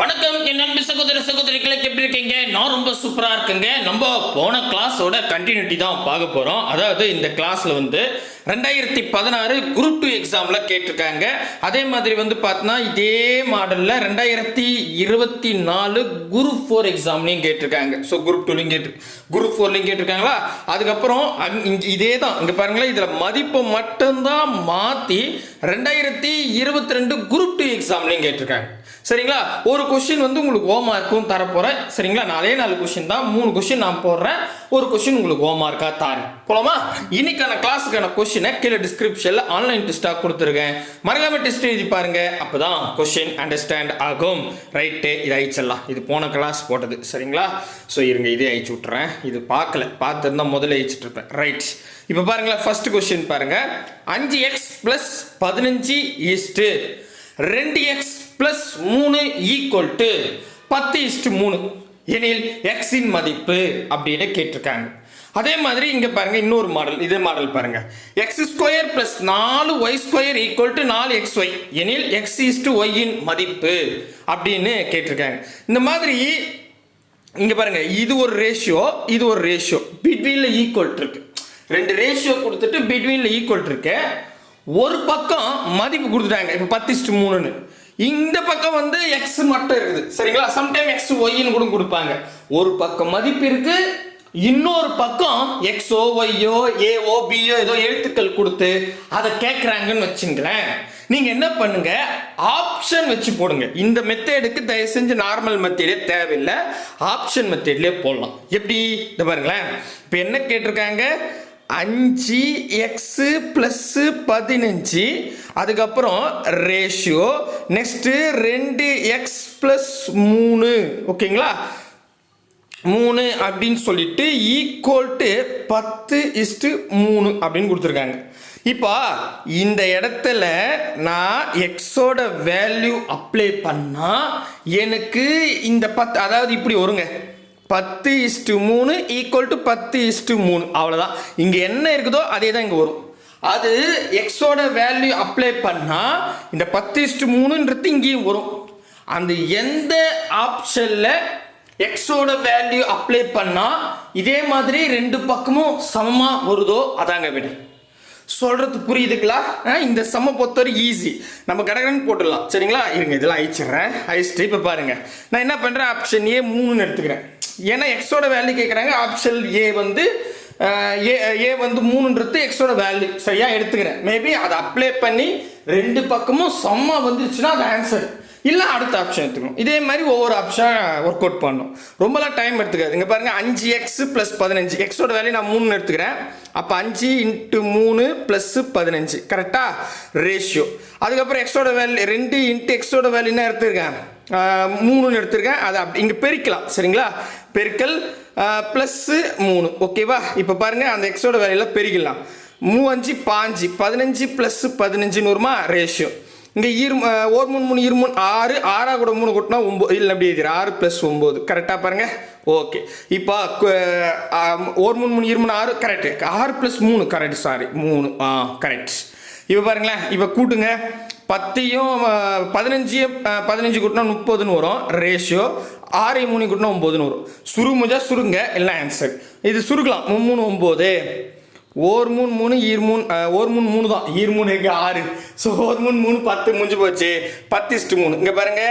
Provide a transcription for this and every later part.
வணக்கம் என் நண்பு சகோதர சகோதரிகளுக்கு எப்படி இருக்கீங்க? நான் ரொம்ப சூப்பரா இருக்குங்க. நம்ம போன கிளாஸோட கண்டினியூட்டி தான் பார்க்க போறோம். அதாவது இந்த கிளாஸ்ல வந்து ரெண்டாயிரத்தி பதினாறு குரூப் டூ எக்ஸாமில் கேட்டிருக்காங்க. அதே மாதிரி வந்து பார்த்தோன்னா இதே மாடலில் ரெண்டாயிரத்தி இருபத்தி நாலு குரூப் ஃபோர் எக்ஸாம்லையும் கேட்டிருக்காங்க. ஸோ குரூப் டூலையும் கேட்டு குரூப் ஃபோர்லையும் கேட்டிருக்காங்களா? அதுக்கப்புறம் அங்க- இதே தான் இங்கே பாருங்களேன் இதில் மதிப்பை மட்டும்தான் மாற்றி ரெண்டாயிரத்தி இருபத்தி ரெண்டு குரூப் டூ எக்ஸாம்லையும் கேட்டிருக்காங்க. சரிங்களா? ஒரு கொஸ்டின் வந்து உங்களுக்கு ஓ மார்க்கும் தரப்போகிறேன் சரிங்களா? நாலே நாலு கொஷின் தான். மூணு கொஸ்டின் நான் போடுறேன். ஒரு கொஷின் உங்களுக்கு ஓமா இருக்கா போலாமா? இன்னைக்கான கிளாஸுக்கான கொஷினை கீழே டிஸ்கிரிப்ஷனில் ஆன்லைன் டெஸ்ட்டாக கொடுத்துருக்கேன். மறக்காம டெஸ்ட் எழுதி பாருங்க. அப்பதான் கொஷின் அண்டர்ஸ்டாண்ட் ஆகும். ரைட்டு இது அழிச்சிடலாம். இது போன கிளாஸ் போட்டது. சரிங்களா? ஸோ இருங்க இதே அழிச்சு விட்றேன் இது பார்க்கல. பார்த்துருந்தா முதல்ல அழிச்சிட்டு இருப்பேன். ரைட் இப்போ பாருங்களேன் ஃபர்ஸ்ட் கொஷின் பாருங்கள் அஞ்சு எக்ஸ் ப்ளஸ் பதினஞ்சு ஈஸ்ட்டு ரெண்டு எக்ஸ் ப்ளஸ் மூணு ஈக்குவல் டு பத்து இஸ்டு மூணு. எனில் எக்ஸின் மதிப்பு அப்படின்னு கேட்டிருக்காங்க. அதே மாதிரி இங்கே பாருங்க இன்னொரு மாடல் இதே மாடல் பாருங்க. எக்ஸ் ஸ்கொயர் பிளஸ் நாலு ஒய் ஸ்கொயர் ஈக்குவல் டு நாலு எக்ஸ் ஒய் எனில் எக்ஸ் இஸ்டு ஒய்யின் மதிப்பு அப்படின்னு கேட்டிருக்காங்க. இந்த மாதிரி இங்கே பாருங்க இது ஒரு ரேஷியோ இது ஒரு ரேஷியோ பிட்வீனில் ஈக்குவல் இருக்கு. ரெண்டு ரேஷியோ கொடுத்துட்டு பிட்வீனில் ஈக்குவல் இருக்கேன் ஒரு பக்கம் மதிப்பு கொடுத்துட்டாங்க. இப்போ பத்து இஸ்ட் மூணுன்னு. இந்த பக்கம் வந்து எக்ஸ் மட்டும் இருக்குது. சரிங்களா? சம்டைம் எக்ஸ் ஒய்ன்னு கூட கொடுப்பாங்க. ஒரு பக்கம் மதிப்பு இருக்கு. இன்னொரு பக்கம் எக்ஸோ ஒய்யோ ஏஓ பியோ ஏதோ எழுத்துக்கள் கொடுத்து அதை கேட்குறாங்கன்னு வச்சுங்களேன். நீங்க என்ன பண்ணுங்க? ஆப்ஷன் வச்சு போடுங்க. இந்த மெத்தேடுக்கு தயவு செஞ்சு நார்மல் மெத்தேடே தேவையில்லை. ஆப்ஷன் மெத்தேட்லேயே போடலாம். எப்படி? இந்த பாருங்களேன். இப்போ என்ன கேட்டிருக்காங்க? அஞ்சு எக்ஸு ப்ளஸ்ஸு பதினஞ்சு. அதுக்கப்புறம் ரேஷியோ நெக்ஸ்ட்டு ரெண்டு எக்ஸ் ப்ளஸ் மூணு. ஓகேங்களா? மூணு அப்படின்னு சொல்லிட்டு ஈக்குவல் டு பத்து இஸ்ட்டு மூணு அப்படின்னு கொடுத்துருக்காங்க. இப்போ இந்த இடத்துல நான் எக்ஸோட வேல்யூ அப்ளை பண்ணால் எனக்கு இந்த பத்து அதாவது இப்படி வருங்க. பத்து இஸ்டு மூணு ஈக்குவல் டு பத்து இஸ்டு மூணு. அவ்வளோதான் இங்கே என்ன இருக்குதோ அதே தான் இங்கே வரும். அது எக்ஸோட வேல்யூ அப்ளை பண்ணால் இந்த பத்து இஸ்டு மூணுன்றது இங்கேயும் வரும். அந்த எந்த ஆப்ஷனில் எக்ஸோட வேல்யூ அப்ளை பண்ணால் இதே மாதிரி ரெண்டு பக்கமும் சமமாக வருதோ? அதாங்க விட. சொல்கிறது புரியுதுங்களா? ஆ, இந்த சம பொறுத்தவரை ஈஸி நம்ம கடகடன் போட்டுடலாம். சரிங்களா? இருங்க இதெல்லாம் அழிச்சிடுறேன். அழிச்சிட்டு இப்போ பாருங்கள் நான் என்ன பண்ணுறேன் ஆப்ஷன் ஏ மூணுன்னு எடுத்துக்கிறேன். ஏன்னா எக்ஸோட வேல்யூ கேட்குறாங்க ஆப்ஷன் ஏ வந்து ஏ ஏ வந்து மூணுன்றது எக்ஸோட வேல்யூ சரியா? எடுத்துக்கிறேன். மேபி அதை அப்ளை பண்ணி ரெண்டு பக்கமும் செம்ம வந்துருச்சுன்னா அது ஆன்சர் இல்லை அடுத்த ஆப்ஷன் எடுத்துக்கணும். இதே மாதிரி ஒவ்வொரு ஆப்ஷன் ஒர்க் அவுட் பண்ணணும். ரொம்பலாம் டைம் எடுத்துக்காது. இங்கே பாருங்கள் அஞ்சு எக்ஸ் ப்ளஸ் பதினஞ்சு. எக்ஸோட வேல்யூ நான் மூணு எடுத்துக்கிறேன். அப்போ அஞ்சு இன்ட்டு மூணு ப்ளஸ்ஸு பதினஞ்சு. கரெக்டாக ரேஷியோ அதுக்கப்புறம் எக்ஸோட வேல்யூ ரெண்டு இன்ட்டு எக்ஸோட வேல்யூ என்ன மூணுன்னு எடுத்திருக்கேன். அதை அப்படி இங்கே பெருக்கலாம். சரிங்களா? பெருக்கல் ப்ளஸ்ஸு மூணு. ஓகேவா இப்போ பாருங்கள் அந்த எக்ஸோட வேலையில் பெருகிடலாம். மூவஞ்சு பாஞ்சு. பதினஞ்சு ப்ளஸ்ஸு பதினஞ்சுன்னு வருமா? ரேஷியோ இங்கே ஈர் ஓர் மூணு மூணு இரு மூணு ஆறு. ஆறாக கூட மூணு கூட்டினா ஒம்பது இல்லை அப்படி எழுதிரு. ஆறு ப்ளஸ் ஒம்பது. கரெக்டாக பாருங்கள் ஓகே இப்போ ஒரு மூணு மூணு இரு மூணு ஆறு. கரெக்ட் ஆறு ப்ளஸ் மூணு. கரெக்ட் சாரி மூணு. ஆ கரெக்ட் இப்போ பாருங்களேன். இப்போ கூட்டுங்க. பத்தையும் பதினஞ்சு பதினஞ்சையும் பதினஞ்சு கூட்டினா முப்பதுன்னு வரும். ரேஷியோ ஆறு மூணு கூட்டினா ஒம்போதுன்னு வரும் சுருங்க சுருங்க எல்லாம் ஆன்சர் இது சுருக்கலாம். மூணு ஒம்பது ஓர் மூணு மூணு ஈர் மூணு ஓர் மூணு மூணு தான். ஈர் மூணு எங்க? ஆறு. ஸோ ஓர் மூணு மூணு பத்து முடிஞ்சு போச்சு. பத்து இஸ்ட்டு மூணு. இங்கே பாருங்க.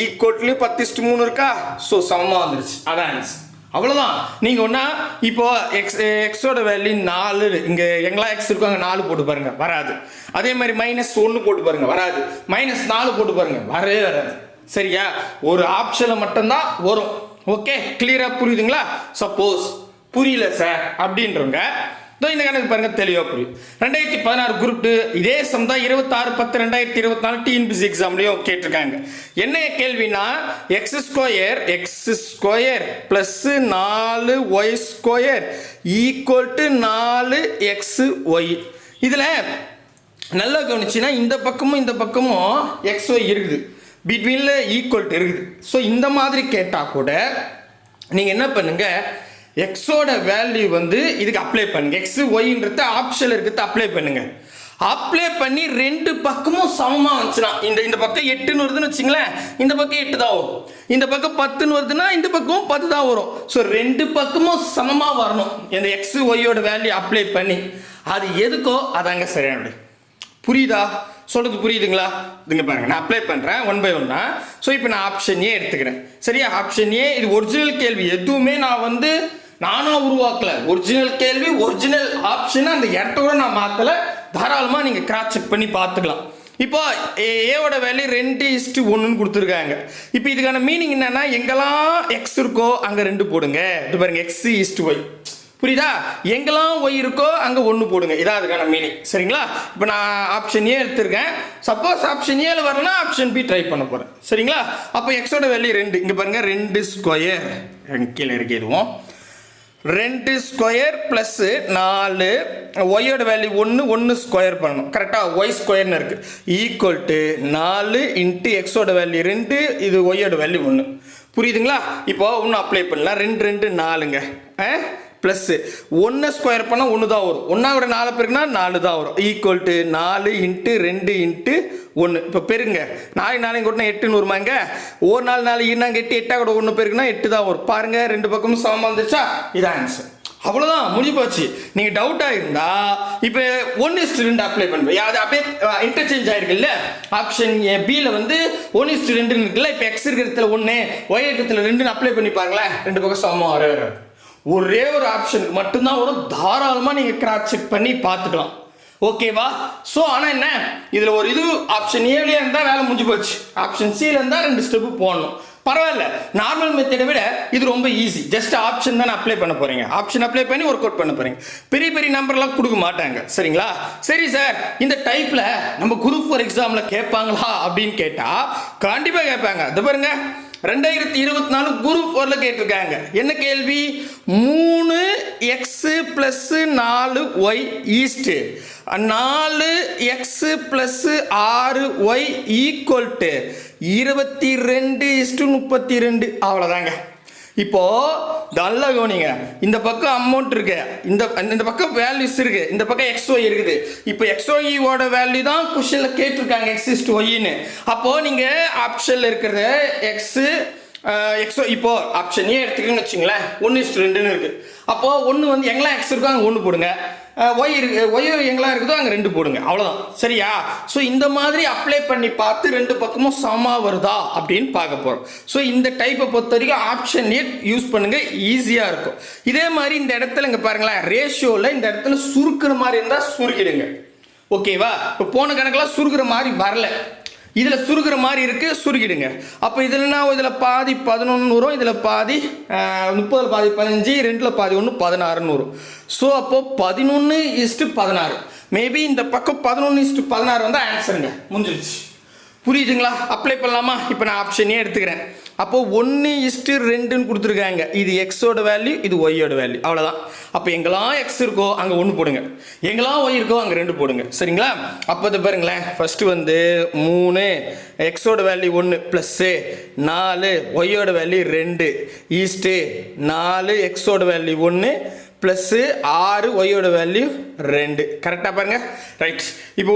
ஈக்குவட்லேயும் பத்து இஸ்ட்டு மூணு இருக்கா? ஸோ சமமாக வந்துருச்சு. அதான் ஆன்சர் அவ்வளோதான் நீங்கள் ஒன்றா இப்போ எக்ஸ் எக்ஸோட வேல்யூ நாலு. இங்கே எங்கெல்லாம் எக்ஸ் இருக்கோ அங்கே நாலு போட்டு பாருங்கள் வராது. அதே மாதிரி மைனஸ் ஒன்று போட்டு பாருங்கள் வராது. மைனஸ் நாலு போட்டு பாருங்கள் வரவே வராது. சரியா? ஒரு ஆப்ஷனில் மட்டும்தான் வரும். ஓகே கிளியராக புரியுதுங்களா? சப்போஸ் புரியல சார் அப்படின்றவங்க இதோ இந்த கணக்கு பாருங்க தெளிவாக புரியும் ரெண்டாயிரத்தி பதினாறு குரூப் டூ இதே சம் தான் இருபத்தாறு பத்து ரெண்டாயிரத்தி இருபத்தி நாலு டிஎன்பிசி எக்ஸாம்லையும் கேட்டிருக்காங்க. என்ன கேள்வினா x square x square plus நாலு ஒய் ஸ்கொயர் ஈக்குவல் டு நாலு எக்ஸ் ஒய் இதில் நல்லா கவனிச்சுன்னா இந்த பக்கமும் இந்த பக்கமும் எக்ஸ் ஒய் இருக்குது. பிட்வீனில் ஈக்குவல் இருக்குது. ஸோ இந்த மாதிரி கேட்டால் கூட நீங்கள் என்ன பண்ணுங்கள் எக்ஸோட வேல்யூ வந்து இதுக்கு அப்ளை பண்ணுங்கள் எக்ஸு ஒய்ன்றது ஆப்ஷனில் இருக்கிறத அப்ளை பண்ணுங்கள் அப்ளை பண்ணி ரெண்டு பக்கமும் சமமாக வந்துச்சுன்னா இந்த இந்த பக்கம் எட்டுன்னு வருதுன்னு வச்சுங்களேன் இந்த பக்கம் எட்டு தான் வரும். இந்த பக்கம் பத்துன்னு வருதுன்னா இந்த பக்கம் பத்து தான் வரும். ஸோ ரெண்டு பக்கமும் சமமாக வரணும். இந்த எக்ஸ் ஒய்யோட வேல்யூ அப்ளை பண்ணி. அது எதுக்கோ? அதாங்க சரியான புரியுதா? சொல்கிறது புரியுதுங்களா? இதுங்க பாருங்கள் நான் அப்ளை பண்ணுறேன் ஒன் பை ஒன்னா ஸோ இப்போ நான் ஆப்ஷன் ஏ எடுத்துக்கிறேன். சரியா? ஆப்ஷன் ஏ இது ஒரிஜினல் கேள்வி. எதுவுமே நான் வந்து நானும் உருவாக்கல. ஒரிஜினல் கேள்வி ஒரிஜினல் ஆப்ஷனை அந்த இடத்தோட நான் மாற்றல தாராளமாக நீங்கள் கிராஸ் செக் பண்ணி பார்த்துக்கலாம். இப்போ ஏ- ஏவோட வேல்யூ ரெண்டு இஸ்ட்டு ஒன்றுன்னு கொடுத்துருக்காங்க. இப்போ இதுக்கான மீனிங் என்னென்னா எங்கெல்லாம் எக்ஸ் இருக்கோ அங்கே ரெண்டு போடுங்க. இது பாருங்கள் எக்ஸ் இஸ்ட்டு ஒய் புரியுதா? எங்கெல்லாம் ஒய் இருக்கோ அங்கே ஒன்று போடுங்க. இதான் அதுக்கான மீனிங் சரிங்களா? இப்போ நான் ஆப்ஷன் ஏ எடுத்திருக்கேன். சப்போஸ் ஆப்ஷன் ஏல வரலன்னா ஆப்ஷன் பி ட்ரை பண்ண போகிறேன் சரிங்களா? அப்போ எக்ஸோட வேல்யூ ரெண்டு. இங்கே பாருங்கள் ரெண்டு ஸ்கொயர் கீழே இருக்கு இதுவும் ரெண்டு ஸ்கொயர் ப்ளஸ்ஸு நாலு. ஒய்யோட வேல்யூ ஒன்று ஒன்று ஸ்கொயர் பண்ணணும். கரெக்டாக ஒய் ஸ்கொயர்னு இருக்குது ஈக்குவல் டு நாலு இன்ட்டு எக்ஸோட வேல்யூ ரெண்டு இது ஒய்யோட வேல்யூ ஒன்று புரியுதுங்களா? இப்போ ஒன்று அப்ளை பண்ணலாம். ரெண்டு ரெண்டு நாலுங்க. ஆ? ப்ளஸ்ஸு ஒன்று ஸ்கொயர் பண்ணால் ஒன்று தான் வரும். ஒன்றா விட நாலு பேருக்குனா நாலு தான் வரும். ஈக்குவல் டு நாலு இன்ட்டு ரெண்டு இன்ட்டு ஒன்று இப்போ பெருங்க. நாலு நாளைக்கு கூட்டினா எட்டுன்னு வருமாங்க ஒரு நாள் நாலு இன்னாங்க எட்டு எட்டாக கூட ஒன்று பேருக்குன்னா எட்டு தான் வரும். பாருங்கள் ரெண்டு பக்கமும் சமமாக இருந்துச்சா? இதான் ஆன்சர் அவ்வளோதான் முடிஞ்சு போச்சு. நீங்கள் டவுட்டாக இருந்தால் இப்போ ஒன் இஸ் ரெண்டு அப்ளை பண்ணுவேன் அது அப்படியே இன்டர்சேஞ்ச் ஆகிருக்குல்ல ஆப்ஷன் பியில் வந்து ஒன் இஸ் ரெண்டுன்னு இருக்குல்ல? இப்போ எக்ஸ் இருக்கிறதுல ஒன்று ஒய் இருக்கிறதுல ரெண்டுன்னு அப்ளை பண்ணி பாருங்களேன். ரெண்டு பக்கம் சமமாக வர வராது ஒரே ஒரு ஆப்ஷனுக்கு மட்டும்தான் வரும். தாராளமாக நீங்கள் கிராஸ் செக் பண்ணி பார்த்துக்கலாம். ஓகேவா ஸோ ஆனால் என்ன? இதில் ஒரு இது ஆப்ஷன் ஏலியாக இருந்தால் வேலை முடிஞ்சு போச்சு. ஆப்ஷன் சியில் இருந்தால் ரெண்டு ஸ்டெப்பு போடணும். பரவாயில்ல. நார்மல் மெத்தடை விட இது ரொம்ப ஈஸி ஜஸ்ட் ஆப்ஷன் தான் அப்ளை பண்ண போறீங்க. ஆப்ஷன் அப்ளை பண்ணி ஒர்க் அவுட் பண்ண போறீங்க. பெரிய பெரிய நம்பர்லாம் கொடுக்க மாட்டாங்க. சரிங்களா? சரி சார் இந்த டைப்ல நம்ம குரூப் ஃபோர் எக்ஸாம்ல கேட்பாங்களா அப்படின்னு கேட்டா கண்டிப்பா கேட்பாங்க. இது பாருங்க. ரெண்டாயிரத்தி இருபத்தி நாலு குரூப் ஃபோரில் கேட்டிருக்காங்க. என்ன கேள்வி? மூணு எக்ஸு ப்ளஸ்ஸு நாலு ஒய் ஈஸ்ட்டு நாலு எக்ஸு ப்ளஸ்ஸு ஆறு ஒய் ஈக்குவல் டு இருபத்தி ரெண்டு இஸ்டு முப்பத்தி ரெண்டு. அவ்வளோதாங்க இப்போ நல்லா கவனிங்க. இந்த பக்கம் அமௌண்ட் இருக்கு. இந்த இந்த பக்கம் வேல்யூஸ் இருக்கு. இந்த பக்கம் எக்ஸ்ஒய் இருக்குது. இப்போ எக்ஸ்ஒயோட வேல்யூ தான் கொஷனில் கேட்டிருக்காங்க. எக்ஸ் இஸ்ட் ஒய்ன்னு அப்போ நீங்க ஆப்ஷன்ல இருக்கிறது எக்ஸ் எக்ஸோ இப்போ ஆப்ஷனே ஏ எடுத்துக்கிங்கன்னு வச்சுங்களேன். ஒன்று இஸ்ட் ரெண்டுன்னு இருக்கு. அப்போ ஒன்று வந்து எங்கெல்லாம் எக்ஸ் இருக்கோ அங்கே ஒன்று போடுங்க. ஒய் இருக்கு ஒய் எங்கெல்லாம் இருக்குதோ அங்கே ரெண்டு போடுங்க. அவ்வளோதான் சரியா? ஸோ இந்த மாதிரி அப்ளை பண்ணி பார்த்து ரெண்டு பக்கமும் சமமா வருதா அப்படின்னு பார்க்க போகிறோம் ஸோ இந்த டைப்பை பொறுத்த வரைக்கும் ஆப்ஷன் ஏ யூஸ் பண்ணுங்கள் ஈஸியாக இருக்கும். இதே மாதிரி இந்த இடத்துல இங்கே பாருங்களேன் ரேஷியோவில் இந்த இடத்துல சுருக்கிற மாதிரி இருந்தால் சுருக்கிடுங்க. ஓகேவா இப்போ போன கணக்கெல்லாம் சுருக்கிற மாதிரி வரல. இதில் சுருகிற மாதிரி இருக்குது சுருகிடுங்க. அப்போ இதுலனா இதில் பாதி பதினொன்று வரும் இதில் பாதி முப்பதில் பாதி பதினஞ்சு ரெண்டில் பாதி ஒன்று பதினாறுன்னு வரும். ஸோ அப்போது பதினொன்று இஸ்ட்டு பதினாறு. மேபி இந்த பக்கம் பதினொன்று இஸ்ட்டு பதினாறு வந்து ஆன்சருங்க முடிஞ்சிருச்சு. புரியுதுங்களா? அப்ளை பண்ணலாமா? இப்போ நான் ஆப்ஷனே எடுத்துக்கிறேன். அப்போ ஒன்று இஸ்ட்டு ரெண்டுன்னு கொடுத்துருக்காங்க. இது எக்ஸோட வேல்யூ இது ஒய்யோட வேல்யூ அவ்வளோதான் அப்போ எங்கெல்லாம் எக்ஸ் இருக்கோ அங்கே ஒன்று போடுங்க. எங்கெல்லாம் ஒய் இருக்கோ அங்கே ரெண்டு போடுங்க. சரிங்களா? அப்போ இது பாருங்களேன். ஃபஸ்ட்டு வந்து மூணு எக்ஸோட வேல்யூ ஒன்று ப்ளஸ்ஸு நாலு ஒய்யோட வேல்யூ ரெண்டு ஈஸ்ட்டு நாலு எக்ஸோட வேல்யூ ஒன்று ப்ளஸ்ஸு ஆறு ஒய்யோட வேல்யூ ரெண்டு. கரெக்டாக பாருங்க? ரைட் இப்போ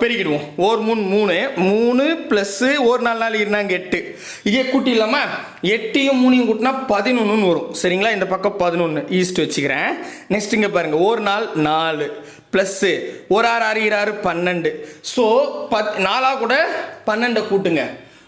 பெருக்கிடுவோம். ஒரு மூணு மூணு. மூணு ப்ளஸ்ஸு ஒரு நாலு நாள் இருந்தாங்க எட்டு. இதே கூட்டி இல்லாமல் எட்டையும் மூணையும் கூட்டினா பதினொன்றுன்னு வரும். சரிங்களா? இந்த பக்கம் பதினொன்று ஈஸ்ட் வச்சுக்கிறேன். நெக்ஸ்ட் இங்கே பாருங்கள் ஒரு நாள் நாலு. ப்ளஸ்ஸு ஒரு ஆறு ஆறு இரு ஆறு பன்னெண்டு. ஸோ பத் நாலாக கூட பன்னெண்டை கூட்டுங்க.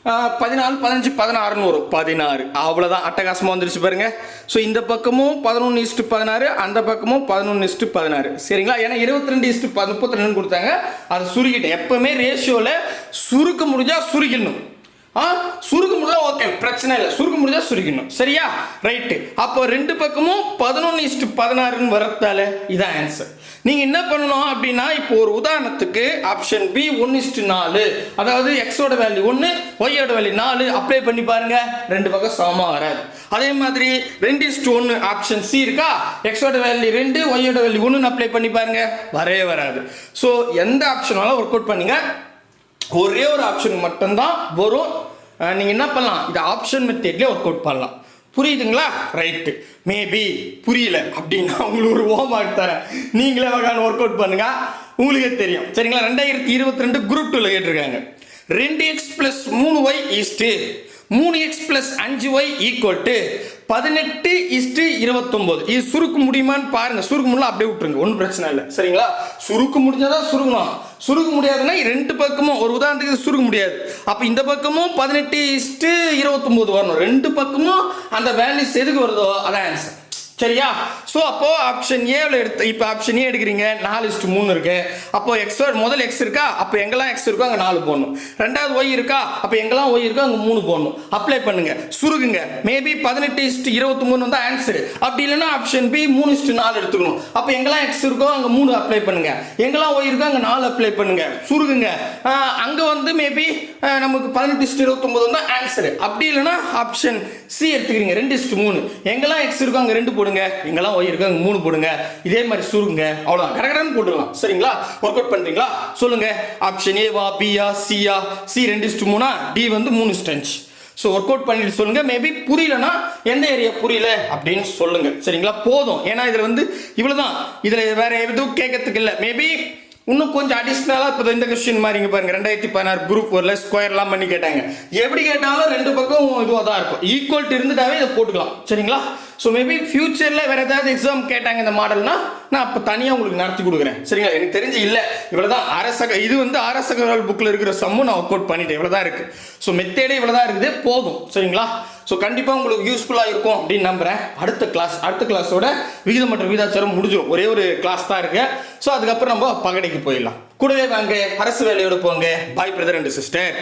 பதினாலு பதினஞ்சு பதினாறுன்னு வரும். பதினாறு. அவ்வளோதான் அட்டகாசமாக வந்துருச்சு பாருங்க. ஸோ இந்த பக்கமும் பதினொன்று இஸ்ட்டு பதினாறு அந்த பக்கமும் பதினொன்று இஸ்ட்டு பதினாறு. சரிங்களா? ஏன்னா இருபத்தி ரெண்டு இஸ்ட்டு முப்பத்தி ரெண்டு கொடுத்தாங்க. அதை சுருக்கிட்டேன். எப்பவுமே ரேஷியோவில் சுருக்க முடிஞ்சால் சுருக்கிடணும். ஆ? சுருக்கு முடிஞ்சா ஓகே பிரச்சனை இல்லை. சுருக்க முடிஞ்சா சுருக்கணும் சரியா? ரைட்டு அப்போ ரெண்டு பக்கமும் பதினொன்று இஸ்ட்டு பதினாறுன்னு வரத்தால இதான் ஆன்சர் நீங்கள் என்ன பண்ணணும் அப்படின்னா இப்போ ஒரு உதாரணத்துக்கு ஆப்ஷன் பி ஒன்று இஸ்ட்டு நாலு. அதாவது எக்ஸோட வேல்யூ ஒன்று ஒய்யோட வேல்யூ நாலு. அப்ளை பண்ணி பாருங்க. ரெண்டு பக்கம் சமமாக வராது. அதே மாதிரி ரெண்டு இஸ்ட்டு ஒன்று ஆப்ஷன் சி இருக்கா? எக்ஸோட வேல்யூ ரெண்டு ஒய்யோட வேல்யூ ஒன்றுன்னு அப்ளை பண்ணி பாருங்க. வரவே வராது. ஸோ எந்த ஆப்ஷனாலும் ஒர்க் அவுட் பண்ணுங்க. ஒரே ஒரு ஆப்ஷன் மட்டும்தான் வரும். நீங்கள் என்ன பண்ணலாம்? இது ஆப்ஷன் மெத்தேட்லேயே ஒர்க் அவுட் பண்ணலாம். புரியுதுங்களா? ரைட்டு மேபி புரியல அப்படின்னா உங்களுக்கு ஒரு ஹோம் ஒர்க் தரேன். நீங்களே வகையான ஒர்க் அவுட் பண்ணுங்க. உங்களுக்கே தெரியும். சரிங்களா? ரெண்டாயிரத்தி இருபத்தி ரெண்டு குரூப் டூவில் கேட்டிருக்காங்க. ரெண்டு எக்ஸ் பிளஸ் மூணு ஒய் ஈஸ்ட்டு மூணு எக்ஸ் பிளஸ் அஞ்சு ஒய் ஈக்குவல் டு பதினெட்டு இஸ்டு இருபத்தொம்போது. இது சுருக்கு முடியுமான்னு பாருங்க. சுருக்கு முடியல அப்படியே விட்டுருங்க. ஒன்றும் பிரச்சனை இல்லை. சரிங்களா? சுருக்கு முடிஞ்சாதான் சுருங்கணும். சுருக்க முடியாதுன்னா ரெண்டு பக்கமும் ஒரு உதாரணத்துக்கு சுருக்க முடியாது. அப்போ இந்த பக்கமும் பதினெட்டு இஸ்டு இருபத்தொம்போது வரணும். ரெண்டு பக்கமும் அந்த வேல்யூஸ் எதுக்கு வருதோ அதான் ஆன்சர் சரியா? ஸோ அப்போ ஆப்ஷன் ஏவில் எடுத்து இப்போ ஆப்ஷன் ஏ எடுக்கிறீங்க. நாலு இஸ்ட்டு மூணு இருக்கு. அப்போ எக்ஸ் முதல் எக்ஸ் இருக்கா? அப்போ எங்கெல்லாம் எக்ஸ் இருக்கோ அங்கே நாலு போடணும். ரெண்டாவது ஒய் இருக்கா? அப்போ எங்கெல்லாம் ஒய் இருக்கோ அங்கே மூணு போடணும். அப்ளை பண்ணுங்க. சுருகுங்க மேபி பதினெட்டு இஸ்டு இருபத்தி மூணு வந்து ஆன்சர் அப்படி இல்லைன்னா ஆப்ஷன் பி மூணு இஸ்ட்டு நாலு எடுத்துக்கணும். அப்போ எங்கெல்லாம் எக்ஸ் இருக்கோ அங்கே மூணு அப்ளை பண்ணுங்க. எங்கெல்லாம் ஒய் இருக்கோ அங்கே நாலு அப்ளை பண்ணுங்க. சுருகுங்க அங்கே வந்து மேபி நமக்கு பதினெட்டு இஸ்ட் இருபத்தொம்பது வந்து ஆன்சர் அப்படி இல்லைன்னா ஆப்ஷன் சி எடுத்துக்கிறீங்க. ரெண்டு இஸ்ட் மூணு. எங்கெல்லாம் எக்ஸ் இருக்கோ அங்கே ரெண்டு போடுங்க. எங்கெல்லாம் ஒய் இருக்கு மூணு போடுங்க. இதே மாதிரி சுருங்க அவ்வளோதான் கடகடன்னு போட்டுடலாம். சரிங்களா? ஒர்க் அவுட் பண்ணுறீங்களா சொல்லுங்க. ஆப்ஷன் ஏவா பியா சியா சி ரெண்டு இஸ்டு மூணா? டி வந்து மூணு ஸ்டென்ச் ஸோ ஒர்க் அவுட் பண்ணிட்டு சொல்லுங்க. மேபி புரியலனா எந்த ஏரியா புரியல அப்படின்னு சொல்லுங்க. சரிங்களா? போதும். ஏன்னா இதில் வந்து இவ்வளோதான் இதில் வேற எதுவும் கேட்கறதுக்கு இல்லை. மேபி இன்னும் கொஞ்சம் அடிஷ்னலாக இப்போ இந்த கொஸ்டின் மாதிரி பாருங்க. ரெண்டாயிரத்தி பதினாறு குரூப் வரல ஸ்கொயர்லாம் பண்ணி கேட்டாங்க. எப்படி கேட்டாலும் ரெண்டு பக்கம் இதுவாக தான் இருக்கும் ஈக்குவல் இருந்துட்டாவே இதை போட்டுக்கலாம். சரிங்களா? ஸோ மேபி ஃபியூச்சரில் வேறு ஏதாவது எக்ஸாம் கேட்டாங்க இந்த மாடல்னா நான் அப்போ தனியாக உங்களுக்கு நடத்தி கொடுக்குறேன். சரிங்களா? எனக்கு தெரிஞ்சு இல்லை. இவ்வளோ தான் அரசக இது வந்து அரசகரால் புக்கில் இருக்கிற சம்மும் நான் ஒர்க் அவுட் பண்ணிட்டேன். இவ்வளோ தான் இருக்குது ஸோ மெத்தேடே இவ்வளோ தான் இருக்குது. போதும். சரிங்களா? ஸோ கண்டிப்பாக உங்களுக்கு யூஸ்ஃபுல்லாக இருக்கும் அப்படின்னு நம்புகிறேன் அடுத்த கிளாஸ் அடுத்த கிளாஸோட விகிதம் மற்றும் விகிதாச்சாரம் முடிஞ்சிடும் ஒரே ஒரு கிளாஸ் தான் இருக்கு. ஸோ அதுக்கப்புறம் நம்ம பகடைக்கு போயிடலாம். கூடவே வாங்க. அரசு வேலையோட போங்க. பாய் பிரதர் அண்ட் சிஸ்டர்